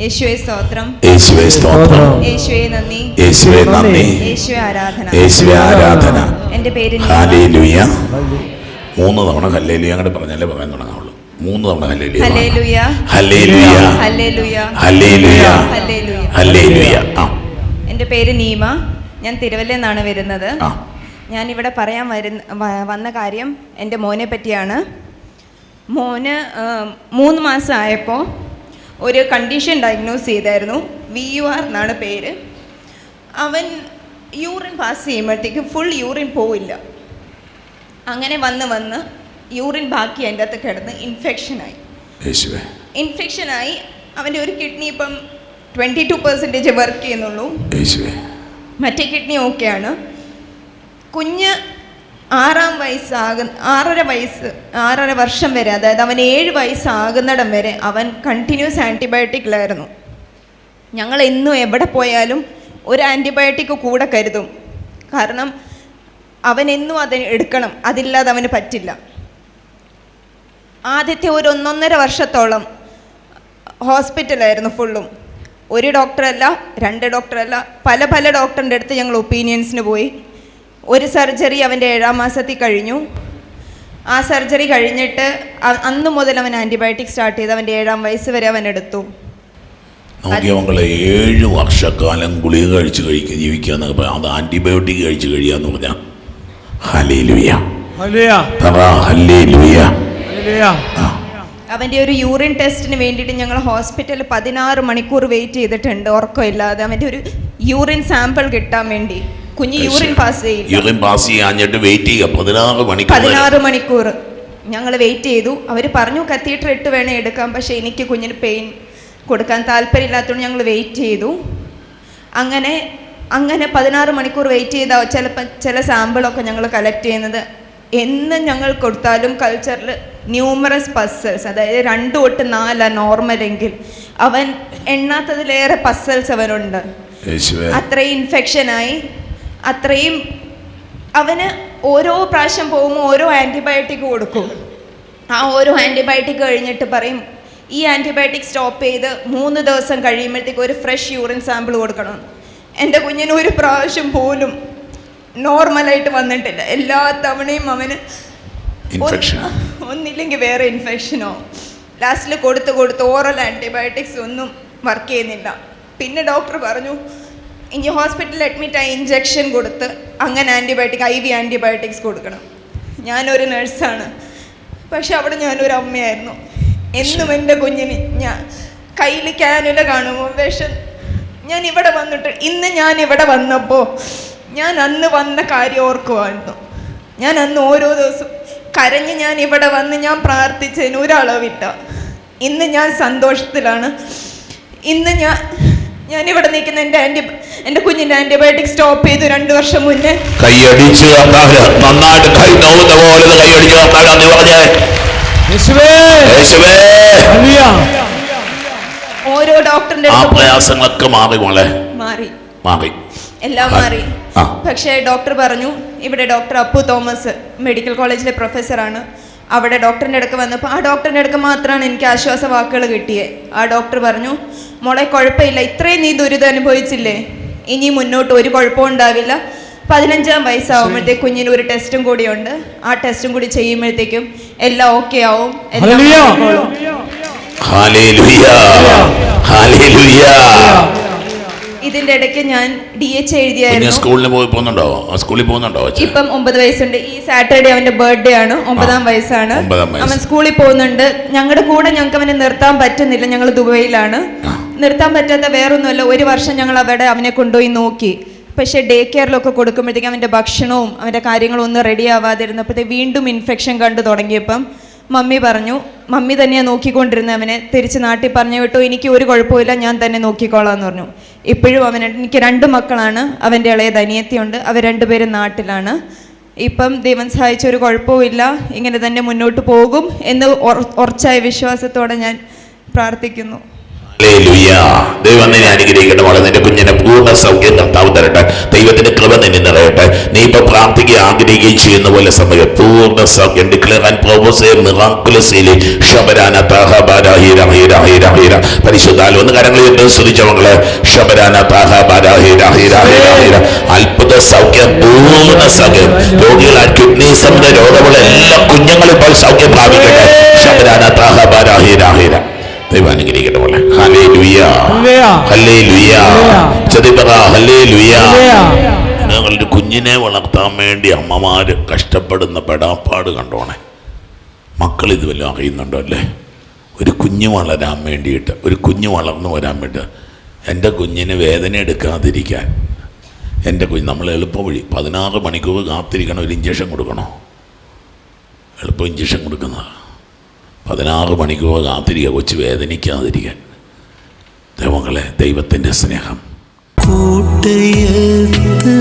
യേശുവെ സ്തോത്രം. യേശുവെ സ്തോത്രം. യേശുവെ നന്ദി. യേശുവേ നന്ദി. യേശുവെ ആരാധന. യേശുവെ ആരാധന. എന്റെ പേര് നീന. ഹാലേലുയ മൂന്ന് തവണ ഹല്ലേലുയ അങ്ങോട്ട് പറഞ്ഞാലേ പറയാൻ തുടങ്ങാവുള്ളൂ. മൂന്ന് തവണ hallelujah hallelujah. Hallelujah. Hallelujah. Hallelujah. Hallelujah. Hallelujah. ആ. എന്റെ പേര് നീമ. ഞാൻ തിരുവല്ലയിൽ നിന്നാണ് വരുന്നത്. ഞാൻ ഇവിടെ പറയാൻ വരുന്ന വന്ന കാര്യം എന്റെ മോനെ പറ്റിയാണ്. മോന് മൂന്ന് മാസം ആയപ്പോൾ ഒരു കണ്ടീഷൻ ഡയഗ്നോസ് ചെയ്തായിരുന്നു. വി യു ആർ എന്നാണ് പേര്. അവൻ യൂറിൻ പാസ് ചെയ്യുമ്പോഴത്തേക്കും ഫുൾ യൂറിൻ പോവില്ല. അങ്ങനെ വന്ന് വന്ന് യൂറിൻ ബാക്കി അതിന്റെ അകത്ത് കിടന്ന് ഇൻഫെക്ഷനായി ഇൻഫെക്ഷനായി അവന്റെ ഒരു കിഡ്നി ഇപ്പം ട്വന്റി ടു പെർസെന്റേജ് വർക്ക് ചെയ്യുന്നുള്ളൂ. മറ്റേ കിഡ്നി ഓക്കെയാണ് കുഞ്ഞ് ആറാം വയസ്സാക ആറര വയസ്സ് ആറര വർഷം വരെ അതായത് അവൻ ഏഴ് വയസ്സാകുന്നിടം വരെ അവൻ കണ്ടിന്യൂസ് ആന്റിബയോട്ടിക്കിലായിരുന്നു ഞങ്ങൾ എന്നും എവിടെ പോയാലും ഒരു ആന്റിബയോട്ടിക് കൂടെ കരുതും. കാരണം അവൻ എന്നും അത് എടുക്കണം അതില്ലാതെ അവന് പറ്റില്ല. ആദ്യത്തെ ഒരു ഒന്നൊന്നര വർഷത്തോളം ഹോസ്പിറ്റലായിരുന്നു ഫുള്ളും ഒരു ഡോക്ടറല്ല രണ്ട് ഡോക്ടറല്ല പല പല ഡോക്ടറിന്റെ അടുത്ത് ഞങ്ങൾ ഒപ്പീനിയൻസിന് പോയി. ഒരു സർജറി അവന്റെ ഏഴാം മാസത്തിൽ കഴിഞ്ഞു. ആ സർജറി കഴിഞ്ഞിട്ട് അന്ന് മുതൽ അവൻ ആന്റിബയോട്ടിക് സ്റ്റാർട്ട് ചെയ്ത് അവന്റെ ഏഴാം വയസ്സ് വരെ അവൻ എടുത്തു. നോക്കിയ മക്കളെ ഏഴ് വർഷക്കാലം ഗുളിക കഴിച്ച് കഴിക്കുക ജീവിക്കുക എന്നൊക്കെ പറയാം. അത് ആന്റിബയോട്ടിക് കഴിച്ച് കഴിയാന്ന് പറഞ്ഞാൽ ഹലേ ലുയ ഹലേ ലുയ. അവന്റെ ഒരു യൂറിൻ ടെസ്റ്റിന് വേണ്ടിയിട്ട് ഞങ്ങൾ ഹോസ്പിറ്റലിൽ പതിനാറ് മണിക്കൂർ വെയിറ്റ് ചെയ്തിട്ടുണ്ട് ഉറക്കമില്ലാതെ. അവന്റെ ഒരു യൂറിൻ സാമ്പിൾ കിട്ടാൻ വേണ്ടി. കുഞ്ഞ് യൂറിൻ പാസ് ചെയ്യില്ല. യൂറിൻ പാസ് ചെയ്യാഞ്ഞിട്ട് വെയിറ്റ് ചെയ്യുക. പതിനാറ് മണിക്കൂർ. പതിനാറ് മണിക്കൂർ ഞങ്ങൾ വെയിറ്റ് ചെയ്തു. അവർ പറഞ്ഞു കത്തീറ്റർ ഇട്ട് വേണേ എടുക്കാം. പക്ഷേ എനിക്ക് കുഞ്ഞിന് പെയിൻ കൊടുക്കാൻ താല്പര്യമില്ലാത്തതുകൊണ്ട് ഞങ്ങൾ വെയിറ്റ് ചെയ്തു. അങ്ങനെ അങ്ങനെ പതിനാറ് മണിക്കൂർ വെയിറ്റ് ചെയ്താൽ ചിലപ്പോൾ ചില സാമ്പിളൊക്കെ ഞങ്ങൾ കളക്ട് ചെയ്യുന്നത്. എന്ന് ഞങ്ങൾ കൊടുത്താലും കൾച്ചറിൽ ന്യൂമറസ് പസ്സൽസ് അതായത് രണ്ട് തൊട്ട് നാല നോർമലെങ്കിൽ അവൻ എണ്ണാത്തതിലേറെ പസൽസ് അവനുണ്ട്. അത്രയും ഇൻഫെക്ഷനായി അത്രയും അവന് ഓരോ പ്രാവശ്യം പോകുമ്പോൾ ഓരോ ആന്റിബയോട്ടിക് കൊടുക്കും. ആ ഓരോ ആന്റിബയോട്ടിക് കഴിഞ്ഞിട്ട് പറയും ഈ ആന്റിബയോട്ടിക് സ്റ്റോപ്പ് ചെയ്ത് മൂന്ന് ദിവസം കഴിയുമ്പോഴത്തേക്ക് ഒരു ഫ്രഷ് യൂറിൻ സാമ്പിൾ കൊടുക്കണം. എന്റെ കുഞ്ഞിന് ഒരു പ്രാവശ്യം പോലും നോർമലായിട്ട് വന്നിട്ടില്ല. എല്ലാ തവണയും അവന് ഒന്നില്ലെങ്കിൽ വേറെ ഇൻഫെക്ഷനോ ലാസ്റ്റിൽ കൊടുത്ത് കൊടുത്ത് ഓറൽ ആന്റിബയോട്ടിക്സ് ഒന്നും വർക്ക് ചെയ്യുന്നില്ല. പിന്നെ ഡോക്ടർ പറഞ്ഞു ഇനി ഹോസ്പിറ്റലിൽ അഡ്മിറ്റ് ആയി ഇഞ്ചെക്ഷൻ കൊടുത്ത് അങ്ങനെ ആന്റിബയോട്ടിക് ഐ വി ആന്റിബയോട്ടിക്സ് കൊടുക്കണം. ഞാനൊരു നഴ്സാണ് പക്ഷെ അവിടെ ഞാനൊരു അമ്മയായിരുന്നു. എന്നും എന്റെ കുഞ്ഞിന് ഞാൻ കയ്യിൽ ക്യാനുല കാണുമ്പോൾ വിഷം. ഞാൻ ഇവിടെ വന്നിട്ട് ഇന്ന് ഞാൻ ഇവിടെ വന്നപ്പോൾ ഞാൻ അന്ന് വന്ന കാര്യം ഓർക്കുമായിരുന്നു ഞാൻ അന്ന് ഓരോ ദിവസവും കരഞ്ഞ് ഞാൻ ഇവിടെ വന്ന് ഞാൻ പ്രാർത്ഥിച്ചതിന് ഒരളവിട്ട. ഇന്ന് ഞാൻ സന്തോഷത്തിലാണ്. ഇന്ന് ഞാൻ ഇവിടെ നിൽക്കുന്ന എന്റെ ആന്റി എന്റെ കുഞ്ഞിന്റെ ആന്റിബയോട്ടിക് സ്റ്റോപ്പ് ചെയ്തു രണ്ടു വർഷം മുന്നേ. കൈയടിച്ച് കർത്താവ് നന്നായിട്ട് കൈ നോവുന്ന പോലെ കൈയടിച്ച് കർത്താവ് എന്ന് പറഞ്ഞേ. യേശുവേ. യേശുവേ. ഓരോ ഡോക്ടറിന്റെ ആ പ്രയാസങ്ങളൊക്കെ മാറി മോളെ. മാറി. മാറി. എല്ലാം. മാറി. പക്ഷേ ഡോക്ടർ പറഞ്ഞു ഇവിടെ ഡോക്ടർ അപ്പു തോമസ് മെഡിക്കൽ കോളേജിലെ പ്രൊഫസറാണ് അവിടെ ഡോക്ടറിന്റെ അടുക്ക് വന്നപ്പോൾ ആ ഡോക്ടറിന്റെ അടുക്ക് മാത്രമാണ് എനിക്ക് ആശ്വാസ വാക്കുകൾ കിട്ടിയത് ആ ഡോക്ടർ പറഞ്ഞു മോളെ കുഴപ്പമില്ല ഇത്രയും നീ ദുരിതം അനുഭവിച്ചില്ലേ? ഇനി മുന്നോട്ട് ഒരു കുഴപ്പവും ഉണ്ടാവില്ല. പതിനഞ്ചാം വയസ്സാവുമ്പോഴത്തേക്ക് കുഞ്ഞിന് ഒരു ടെസ്റ്റും കൂടിയുണ്ട്. ആ ടെസ്റ്റും കൂടി ചെയ്യുമ്പോഴത്തേക്കും എല്ലാം ഓക്കെ ആവും. ഇതിന്റെ ഇടയ്ക്ക് ഞാൻ ഡി എച്ച് എഴുതിയായിരുന്നു. സ്കൂളിൽ പോയി പോകുന്നുണ്ടോ? സ്കൂളിൽ? ഇപ്പം ഒമ്പത് വയസ്സുണ്ട്. ഈ സാറ്റർഡേ അവന്റെ ബർത്ത്ഡേ ആണ്. ഒമ്പതാം ആ, വയസ്സാണ് അവൻ സ്കൂളിൽ പോകുന്നുണ്ട്. ഞങ്ങളുടെ കൂടെ ഞങ്ങൾക്ക് അവനെ നിർത്താൻ പറ്റുന്നില്ല. ഞങ്ങൾ ദുബൈയിലാണ്. നിർത്താൻ പറ്റാത്ത വേറൊന്നുമല്ല. ഒരു വർഷം ഞങ്ങൾ അവിടെ അവനെ കൊണ്ടുപോയി നോക്കി. പക്ഷേ ഡേ കെയറിലൊക്കെ കൊടുക്കുമ്പോഴത്തേക്കും അവന്റെ ഭക്ഷണവും അവന്റെ കാര്യങ്ങളും ഒന്നും റെഡി ആവാതിരുന്നപ്പോഴത്തെ വീണ്ടും ഇൻഫെക്ഷൻ കണ്ടു തുടങ്ങിയപ്പം മമ്മി പറഞ്ഞു മമ്മി തന്നെയാണ് നോക്കിക്കൊണ്ടിരുന്നത് അവനെ തിരിച്ച് നാട്ടിൽ പറഞ്ഞു വിട്ടു. എനിക്ക് ഒരു കുഴപ്പമില്ല ഞാൻ തന്നെ നോക്കിക്കോളാം എന്ന് പറഞ്ഞു. ഇപ്പോഴും അവൻ എനിക്ക് രണ്ട് മക്കളാണ്. അവന്റെ ഇളയ ധനിയത്തിയുണ്ട്. അവർ രണ്ടുപേരും നാട്ടിലാണ്. ഇപ്പം ദൈവം സഹായിച്ച ഒരു കുഴപ്പവുമില്ല. ഇങ്ങനെ തന്നെ മുന്നോട്ട് പോകും എന്ന് ഉറ- ഉറച്ചായ വിശ്വാസത്തോടെ ഞാൻ പ്രാർത്ഥിക്കുന്നു. ദൈവം അനുഗ്രഹിക്കട്ടെ വളരെ നിന്റെ കുഞ്ഞിനെ പൂർണ സൗഖ്യം കർത്താവ് തരട്ടെ. ദൈവത്തിന്റെ കൃപ നിന്നെ നിറയട്ടെ. നീ ഇപ്പൊ പ്രാർത്ഥിക്കുക ആഗ്രഹിക്കുകയും ചെയ്യുന്ന പോലെ സമയം. പൂർണ സൗഖ്യം. പ്രോവോസ് ഒന്ന് കരങ്ങളിൽ ഇട്ട് ശ്രദ്ധിച്ച മക്കളെ. ശബരാന ഹീര ഹീര ഹീര ഹീര അത്ഭുത സൗഖ്യം. പൂർണ സൗഖ്യം. രോഗികളാൽ കിഡ്നി സംബന്ധ രോഗമുള്ള എല്ലാ കുഞ്ഞുങ്ങളും ഇപ്പോൾ സൗഖ്യം പ്രാപിക്കട്ടെ. നിങ്ങളുടെ കുഞ്ഞിനെ വളർത്താൻ വേണ്ടി അമ്മമാര് കഷ്ടപ്പെടുന്ന പെടാപ്പാട് കണ്ടോണേ. മക്കൾ ഇത് വല്ലതും അറിയുന്നുണ്ടോ അല്ലേ? ഒരു കുഞ്ഞ് വളരാൻ വേണ്ടിയിട്ട് ഒരു കുഞ്ഞ് വളർന്നു വരാൻ വേണ്ടി. എന്റെ കുഞ്ഞിന് വേദന എടുക്കാതിരിക്കാൻ. എന്റെ കുഞ്ഞ് നമ്മൾ എളുപ്പ വഴി പതിനാറ് മണിക്കൂർ കാത്തിരിക്കണം ഒരു ഇഞ്ചക്ഷൻ കൊടുക്കണോ? എളുപ്പം ഇഞ്ചക്ഷൻ കൊടുക്കുന്നതാണ് പതിനാറ് മണിക്കൂർ കാത്തിരിക്കുക കൊച്ചു വേദനിക്കാതിരിക്കാൻ. ദൈവങ്ങളെ ദൈവത്തിന്റെ സ്നേഹം. കൂട്ടയത്ത്